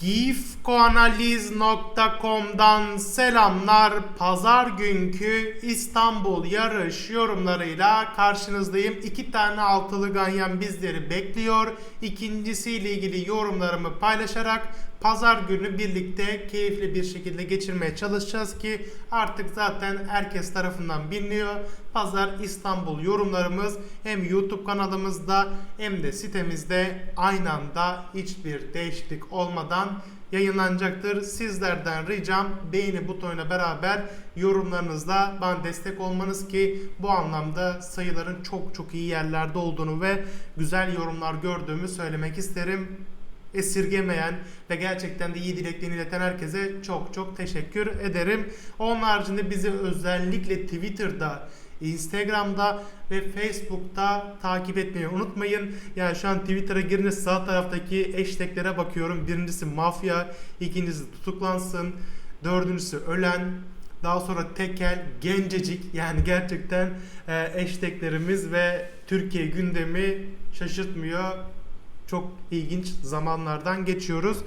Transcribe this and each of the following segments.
gifkoanaliz.com'dan selamlar. Pazar günkü İstanbul yarış yorumlarıyla karşınızdayım. İki tane altılı ganyan bizleri bekliyor. İkincisiyle ilgili yorumlarımı paylaşarak pazar günü birlikte keyifli bir şekilde geçirmeye çalışacağız ki artık zaten herkes tarafından biliniyor. Pazar İstanbul yorumlarımız hem YouTube kanalımızda hem de sitemizde aynı anda hiçbir değişiklik olmadan yayınlanacaktır. Sizlerden ricam beğeni butonuyla beraber yorumlarınızla bana destek olmanız ki bu anlamda sayıların çok çok iyi yerlerde olduğunu ve güzel yorumlar gördüğümü söylemek isterim esirgemeyen ve gerçekten de iyi dileklerini ileten herkese çok çok teşekkür ederim. Onun haricinde bizi özellikle Twitter'da, Instagram'da ve Facebook'ta takip etmeyi unutmayın. Yani şu an Twitter'a girince sağ taraftaki hashtaglere bakıyorum. Birincisi mafya, ikincisi tutuklansın, dördüncüsü ölen, daha sonra tekel, gencecik yani gerçekten e, ve Türkiye gündemi şaşırtmıyor çok ilginç zamanlardan geçiyoruz.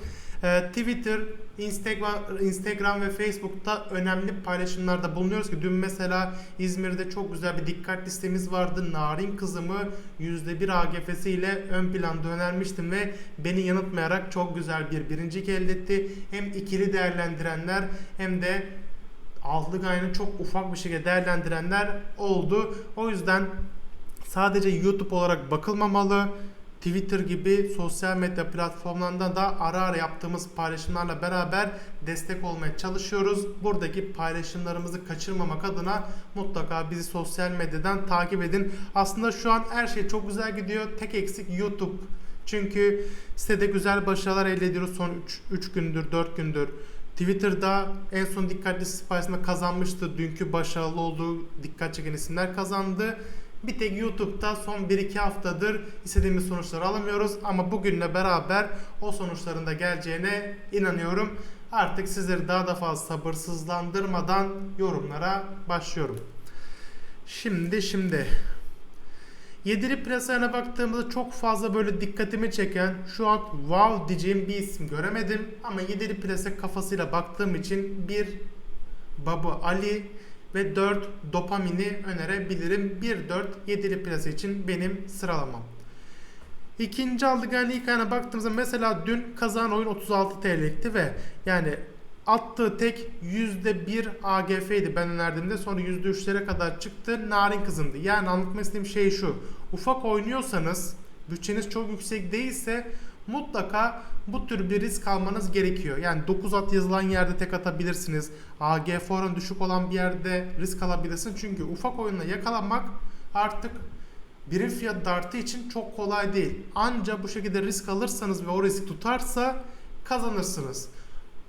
Ee, Twitter, Instagram, Instagram ve Facebook'ta önemli paylaşımlarda bulunuyoruz ki dün mesela İzmir'de çok güzel bir dikkat listemiz vardı. Narin kızımı %1 AGF'si ile ön planda önermiştim ve beni yanıltmayarak çok güzel bir birincilik elde etti. Hem ikili değerlendirenler hem de altılı gayrı çok ufak bir şekilde değerlendirenler oldu. O yüzden sadece YouTube olarak bakılmamalı. Twitter gibi sosyal medya platformlarında da ara ara yaptığımız paylaşımlarla beraber destek olmaya çalışıyoruz. Buradaki paylaşımlarımızı kaçırmamak adına mutlaka bizi sosyal medyadan takip edin. Aslında şu an her şey çok güzel gidiyor. Tek eksik YouTube. Çünkü sitede güzel başarılar elde ediyoruz son 3 gündür, 4 gündür. Twitter'da en son dikkatli sayesinde kazanmıştı. Dünkü başarılı olduğu dikkat çeken isimler kazandı. Bir tek YouTube'da son 1-2 haftadır istediğimiz sonuçları alamıyoruz ama bugünle beraber o sonuçların da geleceğine inanıyorum. Artık sizleri daha da fazla sabırsızlandırmadan yorumlara başlıyorum. Şimdi şimdi Yedili piyasaya baktığımızda çok fazla böyle dikkatimi çeken şu an wow diyeceğim bir isim göremedim ama yedili plase kafasıyla baktığım için bir Babu Ali ve 4 dopamini önerebilirim. 1-4 7'li plase için benim sıralamam. İkinci aldıgan ilk ayına baktığımızda mesela dün kazan oyun 36 TL'likti ve yani attığı tek %1 AGF'ydi ben önerdiğimde sonra %3'lere kadar çıktı narin kızımdı. Yani anlatmak istediğim şey şu ufak oynuyorsanız bütçeniz çok yüksek değilse mutlaka bu tür bir risk almanız gerekiyor. Yani 9 at yazılan yerde tek atabilirsiniz. AGF oranı düşük olan bir yerde risk alabilirsiniz. Çünkü ufak oyunla yakalanmak artık birim fiyatı arttığı için çok kolay değil. Anca bu şekilde risk alırsanız ve o risk tutarsa kazanırsınız.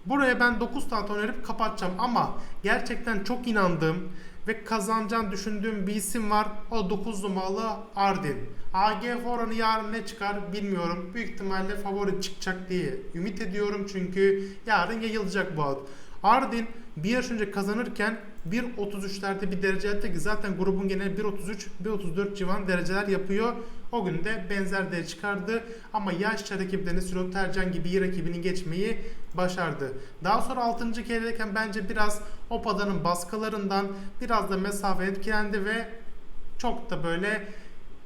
Buraya ben 9 tane önerip kapatacağım ama gerçekten çok inandığım ve kazanacağını düşündüğüm bir isim var. O 9 numaralı Ardin. AGF oranı yarın ne çıkar bilmiyorum. Büyük ihtimalle favori çıkacak diye ümit ediyorum çünkü yarın yayılacak bu ad. Ardin bir yaş önce kazanırken 1.33'lerde bir derece yaptı ki zaten grubun geneli 1.33 1.34 civan dereceler yapıyor. O gün de benzer derece çıkardı ama yaşça rakiplerini Sürot Tercan gibi iyi rakibini geçmeyi başardı. Daha sonra 6. keredeyken bence biraz Opada'nın baskılarından biraz da mesafe etkilendi ve çok da böyle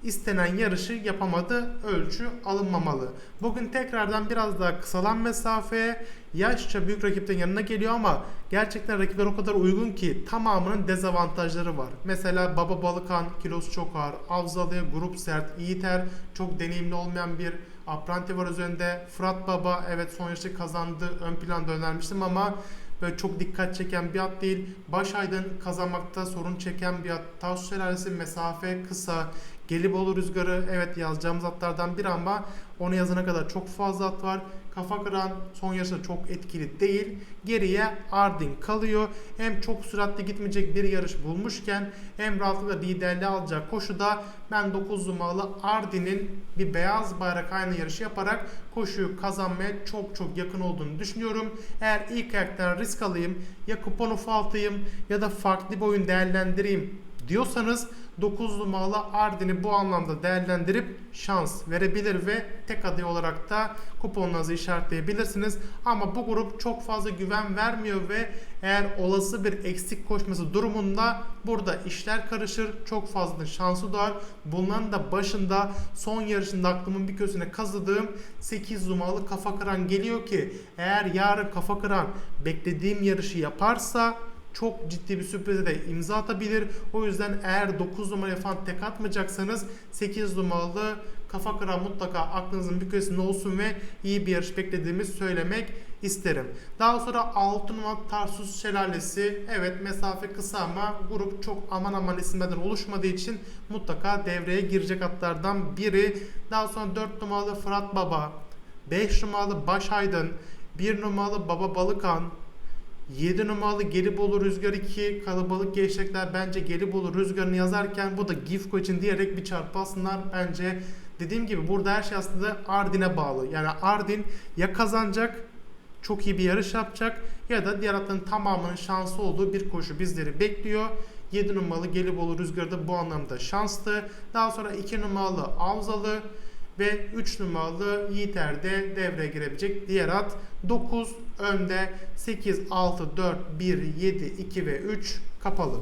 istenen yarışı yapamadı. Ölçü alınmamalı. Bugün tekrardan biraz daha kısalan mesafeye yaşça büyük rakipten yanına geliyor ama gerçekten rakipler o kadar uygun ki tamamının dezavantajları var. Mesela Baba Balıkan kilosu çok ağır. Avzalı'ya grup sert. Yiğiter çok deneyimli olmayan bir apranti var üzerinde. Fırat Baba evet son yarışı kazandı. Ön planda önermiştim ama böyle çok dikkat çeken bir at değil. Baş Aydın kazanmakta sorun çeken bir at. Şelalesi mesafe kısa. Gelibolu Rüzgarı evet yazacağımız atlardan bir ama onu yazana kadar çok fazla at var. Kafa kıran son yarışta çok etkili değil. Geriye Ardin kalıyor. Hem çok süratli gitmeyecek bir yarış bulmuşken hem rahatlıkla liderliği alacak koşuda ben 9 numaralı Ardin'in bir beyaz bayrak aynı yarışı yaparak koşuyu kazanmaya çok çok yakın olduğunu düşünüyorum. Eğer ilk ayaktan risk alayım ya kupon ufaltayım ya da farklı bir oyun değerlendireyim diyorsanız 9 numaralı Ardin'i bu anlamda değerlendirip şans verebilir ve tek aday olarak da kuponlarınızı işaretleyebilirsiniz. Ama bu grup çok fazla güven vermiyor ve eğer olası bir eksik koşması durumunda burada işler karışır. Çok fazla şansı doğar. Bunların da başında son yarışında aklımın bir köşesine kazıdığım 8 numaralı kafa kıran geliyor ki eğer yarın kafa kıran beklediğim yarışı yaparsa çok ciddi bir sürprize de imza atabilir. O yüzden eğer 9 numaraya falan tek atmayacaksanız 8 numaralı kafa kıran mutlaka aklınızın bir köşesinde olsun ve iyi bir yarış beklediğimi söylemek isterim. Daha sonra 6 numaralı Tarsus Şelalesi. Evet mesafe kısa ama grup çok aman aman isimlerden oluşmadığı için mutlaka devreye girecek atlardan biri. Daha sonra 4 numaralı Fırat Baba, 5 numaralı Baş Aydın, 1 numaralı Baba Balıkan, 7 numaralı Gelibolu Rüzgar 2 kalabalık geçecekler bence Gelibolu Rüzgar'ını yazarken bu da Gifko için diyerek bir çarpasınlar bence dediğim gibi burada her şey aslında Ardin'e bağlı yani Ardin ya kazanacak çok iyi bir yarış yapacak ya da diğer atların tamamının şansı olduğu bir koşu bizleri bekliyor. 7 numaralı Gelibolu Rüzgar da bu anlamda şanslı. Daha sonra 2 numaralı Avzalı ve 3 numaralı Yiğiter de devreye girebilecek diğer at. 9 önde 8, 6, 4, 1, 7, 2 ve 3 kapalı.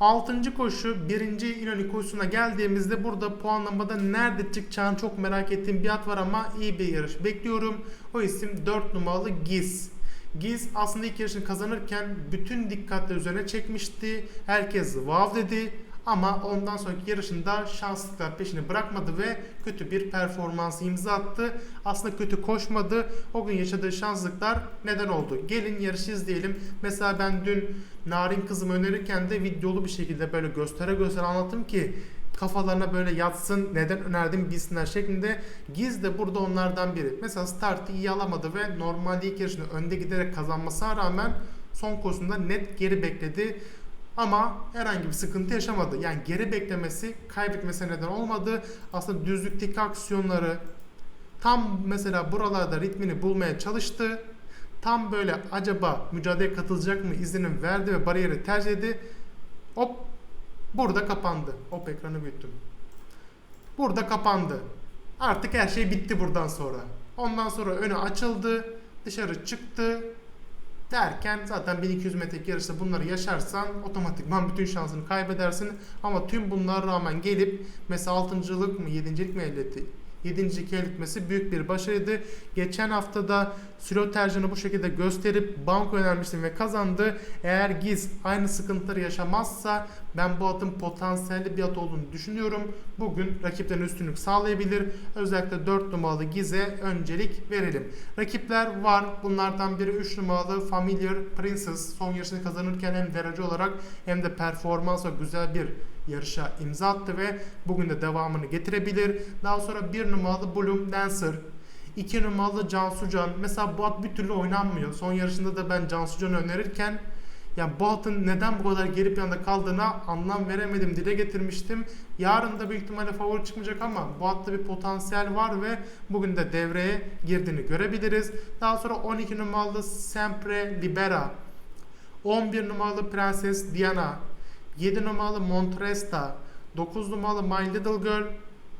6. koşu 1. İnönü koşusuna geldiğimizde burada puanlamada nerede çıkacağını çok merak ettiğim bir at var ama iyi bir yarış bekliyorum. O isim 4 numaralı Giz. Giz aslında ilk yarışını kazanırken bütün dikkatleri üzerine çekmişti. Herkes wow dedi. Ama ondan sonraki yarışında şanslıklar peşini bırakmadı ve kötü bir performans imza attı. Aslında kötü koşmadı. O gün yaşadığı şanslıklar neden oldu? Gelin yarışı izleyelim. Mesela ben dün Narin kızımı önerirken de videolu bir şekilde böyle göstere göstere anlattım ki kafalarına böyle yatsın neden önerdim bilsinler şeklinde Giz de burada onlardan biri. Mesela startı iyi alamadı ve normalde ilk yarışını önde giderek kazanmasına rağmen son koşusunda net geri bekledi. Ama herhangi bir sıkıntı yaşamadı. Yani geri beklemesi kaybetmesine neden olmadı. Aslında düzlükteki aksiyonları tam mesela buralarda ritmini bulmaya çalıştı. Tam böyle acaba mücadeleye katılacak mı izlenim verdi ve bariyeri tercih etti. Hop burada kapandı. Hop ekranı büyüttüm. Burada kapandı. Artık her şey bitti buradan sonra. Ondan sonra önü açıldı. Dışarı çıktı derken zaten 1200 metrelik yarışta bunları yaşarsan otomatikman bütün şansını kaybedersin. Ama tüm bunlara rağmen gelip mesela 6.lık mı 7.lik mi elde etti? 7. elde etmesi büyük bir başarıydı. Geçen haftada Sülo tercihini bu şekilde gösterip banko önermiştim ve kazandı. Eğer Giz aynı sıkıntıları yaşamazsa ben bu atın potansiyelli bir at olduğunu düşünüyorum. Bugün rakiplerin üstünlük sağlayabilir. Özellikle 4 numaralı Giz'e öncelik verelim. Rakipler var. Bunlardan biri 3 numaralı Familiar Princess. Son yarışını kazanırken hem derece olarak hem de performans ve güzel bir yarışa imza attı ve bugün de devamını getirebilir. Daha sonra 1 numaralı Bloom Dancer 2 numaralı Cansu Can. Mesela bu at bir türlü oynanmıyor. Son yarışında da ben Cansu Can'ı önerirken ya bu atın neden bu kadar geri planda kaldığına anlam veremedim dile getirmiştim. Yarın da büyük ihtimalle favori çıkmayacak ama bu atta bir potansiyel var ve bugün de devreye girdiğini görebiliriz. Daha sonra 12 numaralı Sempre Libera, 11 numaralı Prenses Diana, 7 numaralı Montresta, 9 numaralı My Little Girl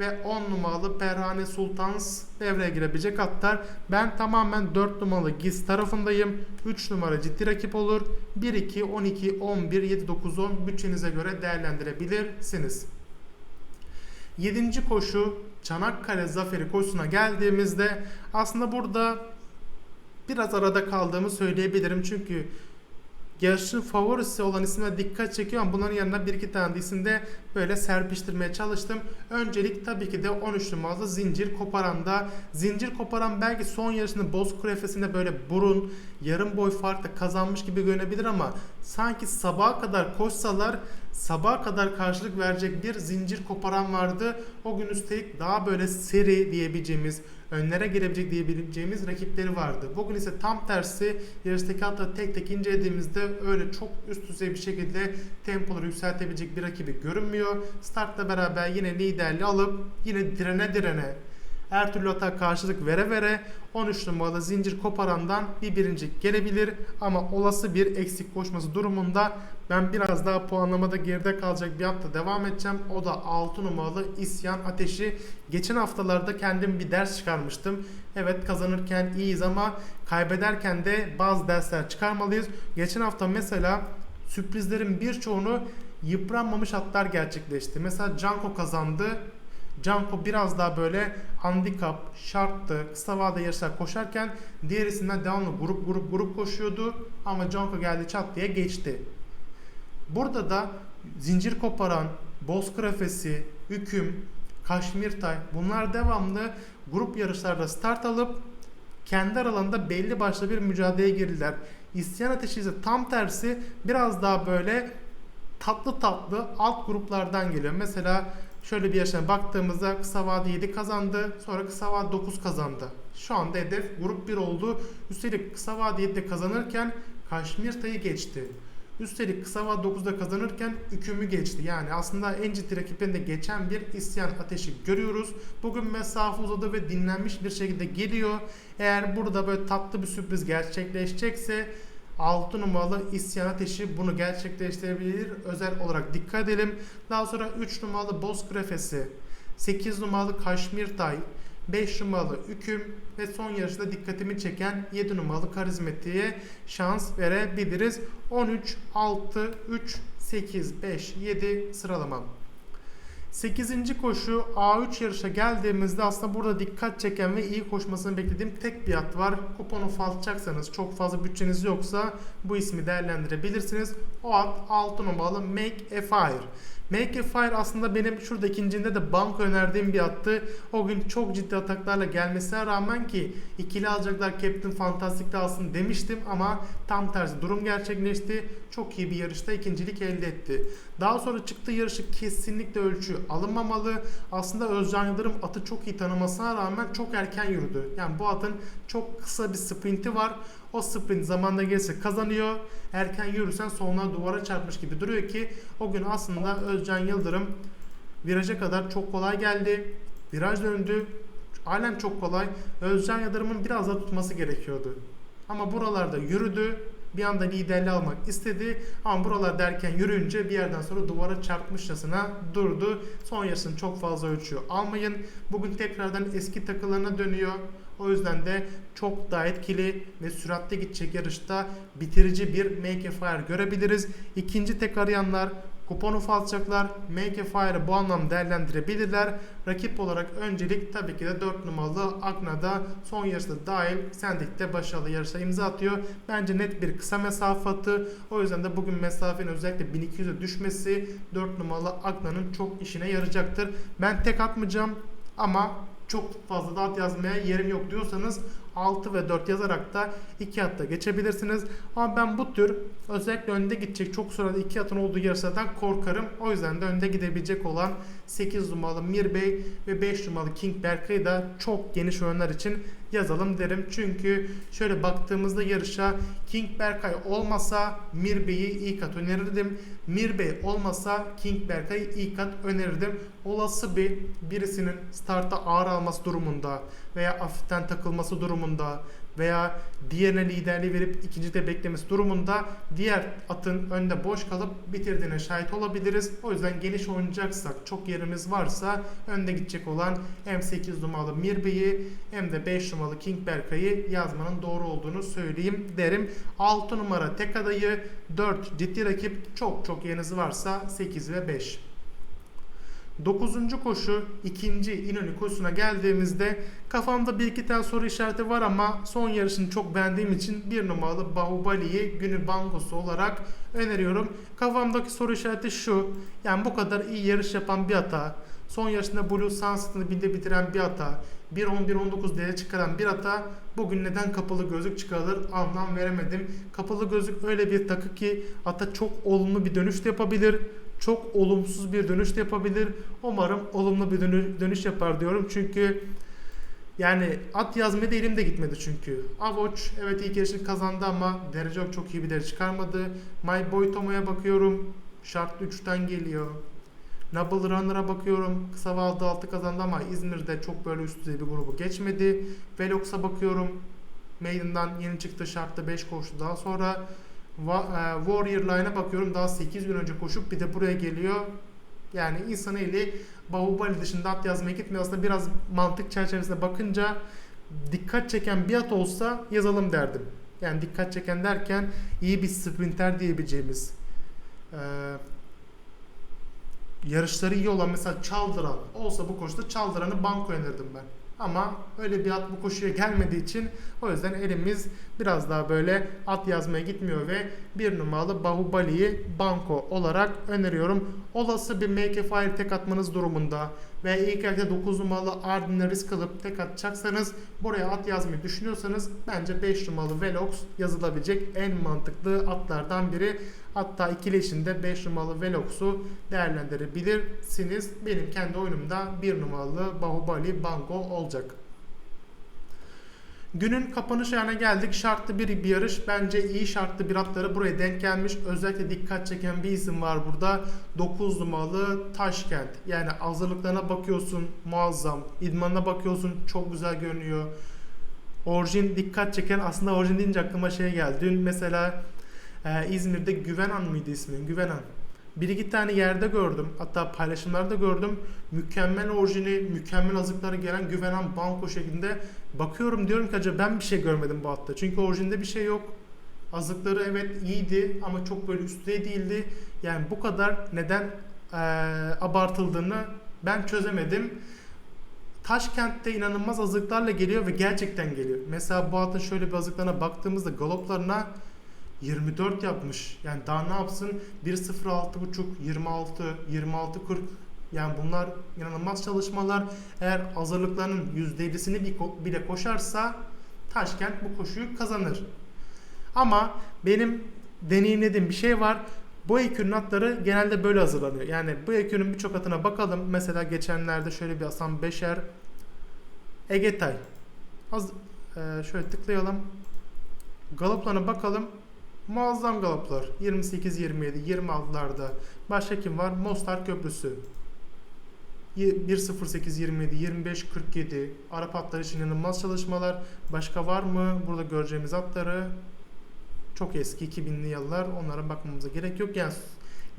ve 10 numaralı Perhane Sultans devreye girebilecek atlar. Ben tamamen 4 numaralı Giz tarafındayım. 3 numara ciddi rakip olur. 1, 2, 12, 11, 7, 9, 10 bütçenize göre değerlendirebilirsiniz. 7. koşu Çanakkale Zaferi koşusuna geldiğimizde aslında burada biraz arada kaldığımı söyleyebilirim. Çünkü yarışın favorisi olan isme dikkat çekiyor ama bunların yanına bir iki tane de isimde böyle serpiştirmeye çalıştım. Öncelik tabii ki de 13 numaralı Zincir Koparan'da. Zincir Koparan belki son yarışında Bozkır Efes'inde böyle burun, yarım boy farkla kazanmış gibi görünebilir ama sanki sabaha kadar koşsalar sabaha kadar karşılık verecek bir zincir koparan vardı. O gün üstelik daha böyle seri diyebileceğimiz önlere girebilecek diyebileceğimiz rakipleri vardı. Bugün ise tam tersi yarıştaki hatta tek tek incelediğimizde öyle çok üst düzey bir şekilde tempoları yükseltebilecek bir rakibi görünmüyor. Startla beraber yine liderliği alıp yine direne direne Her türlü ata karşılık vere vere 13 numaralı zincir koparandan bir birincik gelebilir ama olası bir eksik koşması durumunda ben biraz daha puanlamada geride kalacak bir hatta devam edeceğim. O da 6 numaralı isyan ateşi. Geçen haftalarda kendim bir ders çıkarmıştım. Evet kazanırken iyiyiz ama kaybederken de bazı dersler çıkarmalıyız. Geçen hafta mesela sürprizlerin birçoğunu yıpranmamış atlar gerçekleşti. Mesela Canko kazandı. Canko biraz daha böyle handikap, şarttı, kısa vade yarışlar koşarken diğerisinden devamlı grup grup grup koşuyordu. Ama Canko geldi çat diye geçti. Burada da zincir koparan, bozkır efesi, hüküm, kaşmir tay bunlar devamlı grup yarışlarda start alıp kendi aralarında belli başlı bir mücadeleye girdiler. İsyan ateşi ise tam tersi biraz daha böyle tatlı tatlı alt gruplardan geliyor. Mesela şöyle bir yaşına baktığımızda kısa vade 7 kazandı. Sonra kısa vade 9 kazandı. Şu anda hedef grup 1 oldu. Üstelik kısa vade 7'de kazanırken Kaşmir tayı geçti. Üstelik kısa vade 9'da kazanırken hükümü geçti. Yani aslında en ciddi rakiplerinde geçen bir isyan ateşi görüyoruz. Bugün mesafe uzadı ve dinlenmiş bir şekilde geliyor. Eğer burada böyle tatlı bir sürpriz gerçekleşecekse 6 numaralı isyan ateşi bunu gerçekleştirebilir. Özel olarak dikkat edelim. Daha sonra 3 numaralı boz grefesi, 8 numaralı kaşmir tay, 5 numaralı hüküm ve son yarışta dikkatimi çeken 7 numaralı karizmatiğe şans verebiliriz. 13, 6, 3, 8, 5, 7 sıralamam. 8. koşu A3 yarışa geldiğimizde aslında burada dikkat çeken ve iyi koşmasını beklediğim tek bir at var. Kuponu falçacaksanız çok fazla bütçeniz yoksa bu ismi değerlendirebilirsiniz. O at 6 numaralı Make a Fire. Make a Fire aslında benim şurada ikincinde de banko önerdiğim bir attı. O gün çok ciddi ataklarla gelmesine rağmen ki ikili alacaklar Captain Fantastic'te alsın demiştim ama tam tersi durum gerçekleşti. Çok iyi bir yarışta ikincilik elde etti. Daha sonra çıktığı yarışı kesinlikle ölçü alınmamalı. Aslında Özcan Yıldırım atı çok iyi tanımasına rağmen çok erken yürüdü. Yani bu atın çok kısa bir sprinti var. O sprint zamanla gelirse kazanıyor. Erken yürürsen sonuna duvara çarpmış gibi duruyor ki o gün aslında Özcan Yıldırım viraja kadar çok kolay geldi. Viraj döndü. Halen çok kolay. Özcan Yıldırım'ın biraz da tutması gerekiyordu. Ama buralarda yürüdü. Bir anda liderliği almak istedi. Ama buralar derken yürüyünce bir yerden sonra duvara çarpmışçasına durdu. Son yarısını çok fazla ölçüyor. Almayın. Bugün tekrardan eski takılarına dönüyor. O yüzden de çok daha etkili ve süratli gidecek yarışta bitirici bir Make a Fire görebiliriz. İkinci tek arayanlar kuponu falacaklar. Make a Fire'ı bu anlamda değerlendirebilirler. Rakip olarak öncelik tabii ki de 4 numaralı Agna'da son yarışta dahil Sendik'te başarılı yarışa imza atıyor. Bence net bir kısa mesafe atı. O yüzden de bugün mesafenin özellikle 1200'e düşmesi 4 numaralı Agna'nın çok işine yarayacaktır. Ben tek atmayacağım ama çok fazla da yazmaya yerim yok diyorsanız 6 ve 4 yazarak da 2 hatta geçebilirsiniz. Ama ben bu tür özellikle önde gidecek çok sırada 2 atın olduğu yarışlardan korkarım. O yüzden de önde gidebilecek olan 8 numaralı Mirbey ve 5 numaralı King Berkay'ı da çok geniş oyunlar için yazalım derim. Çünkü şöyle baktığımızda yarışa King Berkay olmasa Mirbey'i ilk at önerirdim. Mirbey olmasa King Berkay'ı ilk at önerirdim. Olası bir birisinin starta ağır alması durumunda veya hafiften takılması durumunda veya diğerine liderliği verip ikinci de beklemesi durumunda diğer atın önde boş kalıp bitirdiğine şahit olabiliriz. O yüzden geniş oynayacaksak çok yerimiz varsa önde gidecek olan hem 8 numaralı Mirbey'i hem de 5 numaralı King Berkay'ı yazmanın doğru olduğunu söyleyeyim derim. 6 numara tek adayı 4 ciddi rakip çok çok yeriniz varsa 8 ve 5. 9. koşu ikinci İnönü koşusuna geldiğimizde kafamda bir iki tane soru işareti var ama son yarışını çok beğendiğim için bir numaralı Bahubali'yi günü bankosu olarak öneriyorum. Kafamdaki soru işareti şu. Yani bu kadar iyi yarış yapan bir ata, son yarışında Blue Sunset'ını binde bitiren bir ata, 1.10-1.19 değer çıkaran bir ata bugün neden kapalı gözlük çıkarılır anlam veremedim. Kapalı gözlük öyle bir takı ki ata çok olumlu bir dönüş de yapabilir çok olumsuz bir dönüş de yapabilir. Umarım olumlu bir dönüş yapar diyorum. Çünkü yani at yazmaya da elimde gitmedi çünkü. Avoç evet ilk yarışını kazandı ama derece yok çok iyi bir derece çıkarmadı. My Boy Tomo'ya bakıyorum. Şart 3'ten geliyor. Noble Runner'a bakıyorum. Kısa vadede 6 kazandı ama İzmir'de çok böyle üst düzey bir grubu geçmedi. Velox'a bakıyorum. Maiden'dan yeni çıktı şartta 5 koştu. Daha sonra e, Warrior Line'a bakıyorum. Daha 8 gün önce koşup bir de buraya geliyor. Yani insan eli Bahubali dışında at yazmaya gitmiyor. Aslında biraz mantık çerçevesinde bakınca dikkat çeken bir at olsa yazalım derdim. Yani dikkat çeken derken iyi bir sprinter diyebileceğimiz eee yarışları iyi olan mesela Çaldıran olsa bu koşuda Çaldıran'ı banko önerdim ben. Ama öyle bir at bu koşuya gelmediği için o yüzden elimiz biraz daha böyle at yazmaya gitmiyor ve bir numaralı Bahubali'yi banko olarak öneriyorum. Olası bir make a fire tek atmanız durumunda ve ilk elde 9 numaralı Ardin'e risk alıp tek atacaksanız buraya at yazmayı düşünüyorsanız bence 5 numaralı Velox yazılabilecek en mantıklı atlardan biri. Hatta ikileşinde 5 numaralı Velox'u değerlendirebilirsiniz. Benim kendi oyunumda 1 numaralı Bahubali Bango olacak. Günün kapanış ayağına geldik. Şartlı bir, bir yarış. Bence iyi şartlı bir atları buraya denk gelmiş. Özellikle dikkat çeken bir isim var burada. 9 numaralı Taşkent. Yani hazırlıklarına bakıyorsun muazzam. İdmanına bakıyorsun çok güzel görünüyor. Orijin dikkat çeken aslında orijin deyince aklıma şey geldi. Dün mesela ee, İzmir'de Güvenan mıydı ismi? Güvenan. Bir iki tane yerde gördüm. Hatta paylaşımlarda gördüm. Mükemmel orijini, mükemmel azıkları gelen Güvenan banko şeklinde. Bakıyorum diyorum ki acaba ben bir şey görmedim bu hatta. Çünkü orijinde bir şey yok. Azıkları evet iyiydi ama çok böyle üstte değildi. Yani bu kadar neden eee, abartıldığını ben çözemedim. Taşkent'te inanılmaz azıklarla geliyor ve gerçekten geliyor. Mesela bu atın şöyle bir azıklarına baktığımızda galoplarına 24 yapmış. Yani daha ne yapsın? 1.06.5, 26, 26 40 yani bunlar inanılmaz çalışmalar. Eğer hazırlıklarının %50'sini bir ko- bile koşarsa Taşkent bu koşuyu kazanır. Ama benim deneyimlediğim bir şey var. Bu ekürün atları genelde böyle hazırlanıyor. Yani bu ekürün birçok atına bakalım. Mesela geçenlerde şöyle bir Hasan Beşer Egetay. Az, e, şöyle tıklayalım. Galoplarına bakalım. Muazzam galoplar. 28-27, 26'larda. Başka kim var? Mostar Köprüsü. 1.08-27, 25-47. Arap atları için inanılmaz çalışmalar. Başka var mı? Burada göreceğimiz atları. Çok eski 2000'li yıllar. Onlara bakmamıza gerek yok. Yani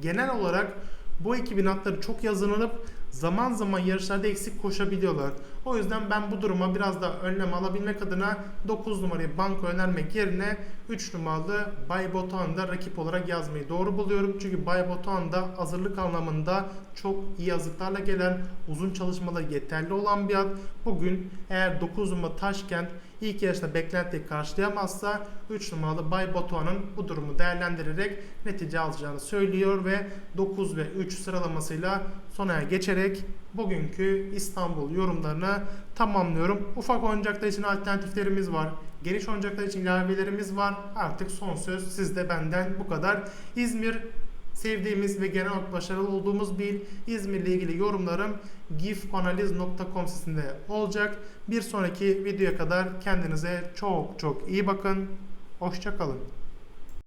genel olarak bu ekibin atları çok yazılınıp zaman zaman yarışlarda eksik koşabiliyorlar. O yüzden ben bu duruma biraz daha önlem alabilmek adına 9 numarayı banko önermek yerine 3 numaralı Bay Botan'da rakip olarak yazmayı doğru buluyorum. Çünkü Bay Botan'da hazırlık anlamında çok iyi yazıklarla gelen uzun çalışmaları yeterli olan bir at. Bugün eğer 9 numara Taşkent ilk yarışta beklentiyi karşılayamazsa 3 numaralı Bay Batuhan'ın bu durumu değerlendirerek netice alacağını söylüyor ve 9 ve 3 sıralamasıyla sona geçerek bugünkü İstanbul yorumlarını tamamlıyorum. Ufak oyuncaklar için alternatiflerimiz var. Geniş oyuncaklar için ilavelerimiz var. Artık son söz sizde benden bu kadar. İzmir sevdiğimiz ve genel olarak başarılı olduğumuz bir İzmir'le ilgili yorumlarım gifanaliz.com sitesinde olacak. Bir sonraki videoya kadar kendinize çok çok iyi bakın. Hoşçakalın.